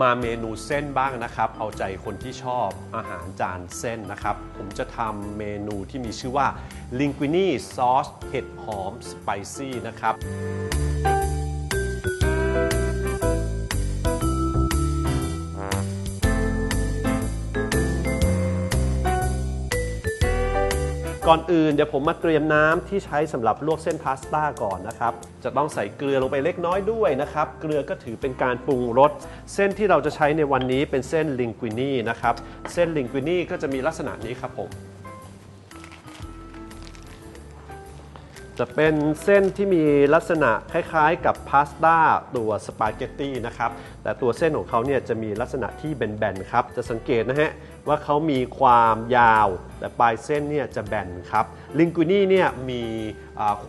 มาเมนูเส้นบ้างนะครับ เอาใจคนที่ชอบอาหารจานเส้นนะครับ ผมจะทำเมนูที่มีชื่อว่า Linguine ซอสเห็ดหอมสไปซี่นะครับ ก่อนอื่นเดี๋ยวผมมาเตรียมน้ำที่ใช้สำหรับลวกเส้นพาสต้าก่อนนะครับ จะต้องใส่เกลือลงไปเล็กน้อยด้วยนะครับ เกลือก็ถือเป็นการปรุงรส เส้นที่เราจะใช้ในวันนี้เป็นเส้นลิงกุินี่นะครับ เส้นลิงกุินี่ก็จะมีลักษณะนี้ครับผม จะเป็นเส้นที่มีลักษณะคล้ายๆ กับพาสต้าตัวสปาเกตตี้นะครับ แต่ตัวเส้นของเขาเนี่ยจะมีลักษณะที่แบนๆครับ จะสังเกตนะฮะว่าเขามีความยาว แต่ปลายเส้นเนี่ยจะแบนครับลิงกุนี่เนี่ยมี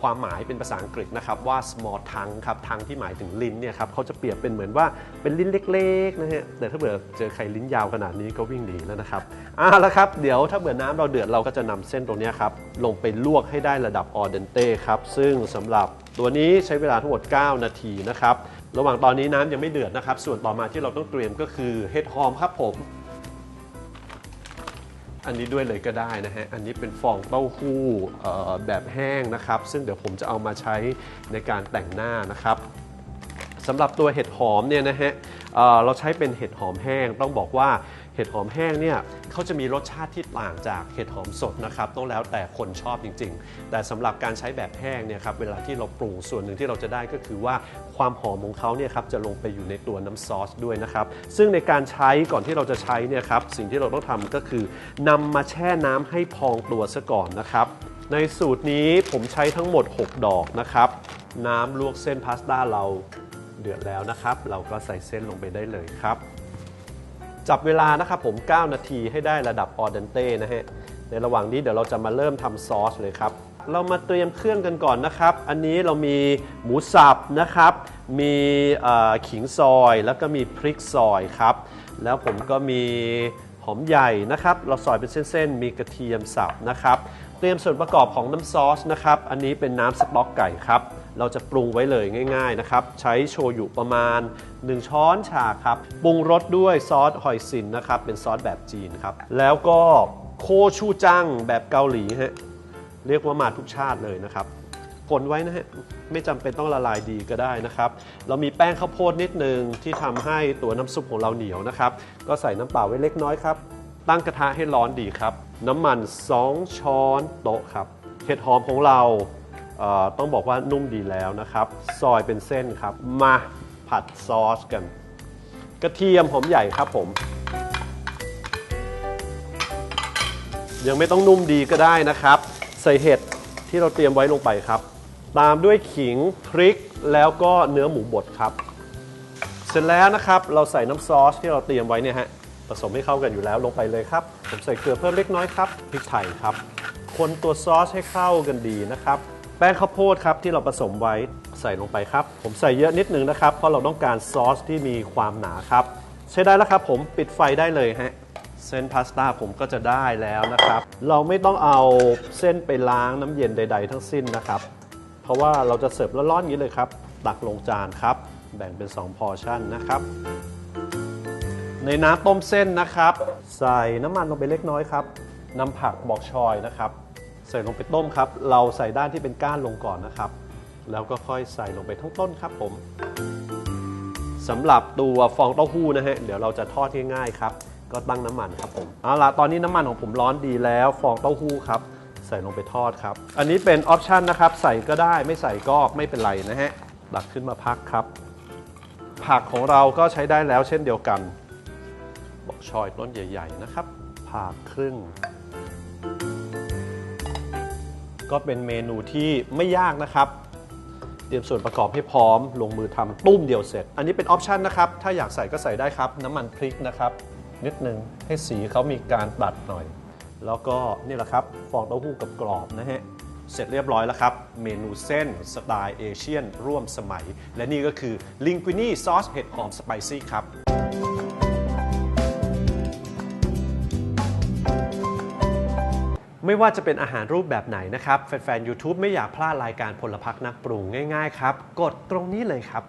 ความหมายเป็นภาษาอังกฤษนะครับว่า small tongue ครับ tongue ที่หมายถึงลิ้นเนี่ยครับเขาจะเปรียบเป็นเหมือนว่าเป็นลิ้นเล็กๆนะฮะแต่ถ้าเบื่อเจอใครลิ้นยาวขนาดนี้ก็วิ่งหนีแล้วนะครับอ่าแล้วครับเดี๋ยวถ้าเบื่อน้ำเราเดือดเราก็จะนำเส้นตรงนี้ครับลงไปลวกให้ได้ระดับออเดนเต้ครับซึ่งสำหรับตัวนี้ใช้เวลาทั้งหมด 9 นาทีนะครับระหว่างตอนนี้น้ำยังไม่เดือดนะครับส่วนต่อมาที่เราต้องเตรียมก็คือเห็ดหอมครับผม อันนี้ด้วยเลยก็ได้นะฮะ อันนี้เป็นฟองเต้าหู้แบบแห้งนะครับ ซึ่งเดี๋ยวผมจะเอามาใช้ในการแต่งหน้านะครับสำหรับตัวเห็ดหอมเนี่ยนะฮะเเราใช้เป็นเห็ดหอมแห้งต้องบอกว่า เห็ดหอมแห้งเนี่ยเขาจะมีรสชาติที่ต่างจากเห็ดหอมสดนะครับต้องแล้วแต่คนชอบจริง ๆ แต่สำหรับการใช้แบบแห้งเนี่ยครับเวลาที่เราปรุงส่วนหนึ่งที่เราจะได้ก็คือว่าความหอมของเขาเนี่ยครับจะลงไปอยู่ในตัวน้ำซอสด้วยนะครับซึ่งในการใช้ก่อนที่เราจะใช้เนี่ยครับสิ่งที่เราต้องทำก็คือนำมาแช่น้ำให้พองตัวซะก่อนนะครับ ในสูตรนี้ผมใช้ทั้งหมด 6 ดอกนะครับ น้ำลวกเส้นพาสต้าเราเดือดแล้วนะครับ เราก็ใส่เส้นลงไปได้เลยครับ จับเวลานะครับผม 9 นาทีให้ได้ระดับออเดนเต้นะฮะ ในระหว่างนี้เดี๋ยวเราจะมาเริ่มทำซอสเลยครับ เรามาเตรียมเครื่องกันก่อนนะครับ อันนี้เรามีหมูสับนะครับ มีขิงซอยแล้วก็มีพริกซอยครับ แล้วผมก็มีหอมใหญ่นะครับ เราซอยเป็นเส้นๆ มีกระเทียมสับนะครับ เตรียมส่วนประกอบของน้ำซอสนะครับ อันนี้เป็นน้ำสต๊อกไก่ครับ เราจะปรุงไว้เลยง่าย ๆนะครับ ใช้โชยุประมาณ 1 ช้อนชาครับ ปรุงรสด้วยซอสหอยซินนะครับ เป็นซอสแบบจีนครับ แล้วก็โคชูจังแบบเกาหลีฮะเรียกว่ามาทุกชาติเลยนะครับคนไว้นะฮะไม่จำเป็นต้องละลายดีก็ได้นะครับ เรามีแป้งข้าวโพดนิดนึงที่ทำให้ตัวน้ำซุปของเราเหนียวนะครับ ก็ใส่น้ำเปล่าไว้เล็กน้อยครับ ตั้งกระทะให้ร้อนดีครับ น้ำมัน 2 ช้อนโต๊ะครับเห็ดหอมของเรา ต้องบอกว่านุ่มดีแล้วนะครับ ซอยเป็นเส้นครับ มาผัดซอสกัน กระเทียมหอมใหญ่ครับผม ยังไม่ต้องนุ่มดีก็ได้นะครับ ใส่เห็ดที่เราเตรียมไว้ลงไปครับ ตามด้วยขิงพริกแล้วก็เนื้อหมูบดครับ เสร็จแล้วนะครับ เราใส่น้ำซอสที่เราเตรียมไว้เนี่ยฮะผสมให้เข้ากันอยู่แล้วลงไปเลยครับ ผมใส่เกลือเพิ่มเล็กน้อยครับพริกไทยครับ คนตัวซอสให้เข้ากันดีนะครับ แป้งข้าวโพดครับที่เราผสมไว้ใส่ลงไปครับ ผมใส่เยอะนิดนึงนะครับ เพราะเราต้องการซอสที่มีความหนาครับ ใช้ได้แล้วครับผมปิดไฟได้เลยฮะเส้นพาสต้าผมก็จะได้แล้วนะครับ เราไม่ต้องเอาเส้นไปล้างน้ำเย็นใด ๆ ทั้งสิ้นนะครับ เพราะว่าเราจะเสิร์ฟร้อนๆอย่างนี้เลยครับ ตักลงจานครับ แบ่งเป็น 2 พอร์ชั่นนะครับ ในน้ำต้มเส้นนะครับ ใส่น้ำมันลงไปเล็กน้อยครับนำผักบอกชอยนะครับ ใส่ลงไปต้มครับ เราใส่ด้านที่เป็นก้านลงก่อนนะครับ แล้วก็ค่อยใส่ลงไปทั้งต้นครับผมสำหรับตัวฟองเต้าหู้นะฮะเดี๋ยวเราจะทอดง่ายๆครับก็ตั้งน้ำมันครับผมเอาละตอนนี้น้ำมันของผมร้อนดีแล้ว ฟองเต้าหู้ครับใส่ลงไปทอดครับ อันนี้เป็นออปชันนะครับใส่ก็ได้ไม่ใส่ก็ไม่เป็นไรนะฮะตักขึ้นมาพักครับ ผักของเราก็ใช้ได้แล้วเช่นเดียวกัน บอกชอยต้นใหญ่ ๆ นะครับผ่าครึ่ง ก็เป็นเมนูที่ไม่ยากนะครับ เตรียมส่วนประกอบให้พร้อม ลงมือทำตุ้มเดียวเสร็จ อันนี้เป็นออปชันนะครับ ถ้าอยากใส่ก็ใส่ได้ครับ น้ำมันพริกนะครับ นิดนึงให้สีเขามีการตัดหน่อย แล้วก็นี่แหละครับฟองเต้าหู้กับกรอบนะฮะเสร็จเรียบร้อยแล้วครับ เมนูเส้นสไตล์เอเชียนร่วมสมัย และนี่ก็คือลิงกุนี่ซอสเห็ดหอมสไปซี่ครับ ไม่ว่าจะเป็นอาหารรูปแบบไหนนะครับ แฟนๆ YouTube ไม่อยากพลาดรายการพลพักนักปรุงง่ายๆ ครับ กดตรงนี้เลยครับ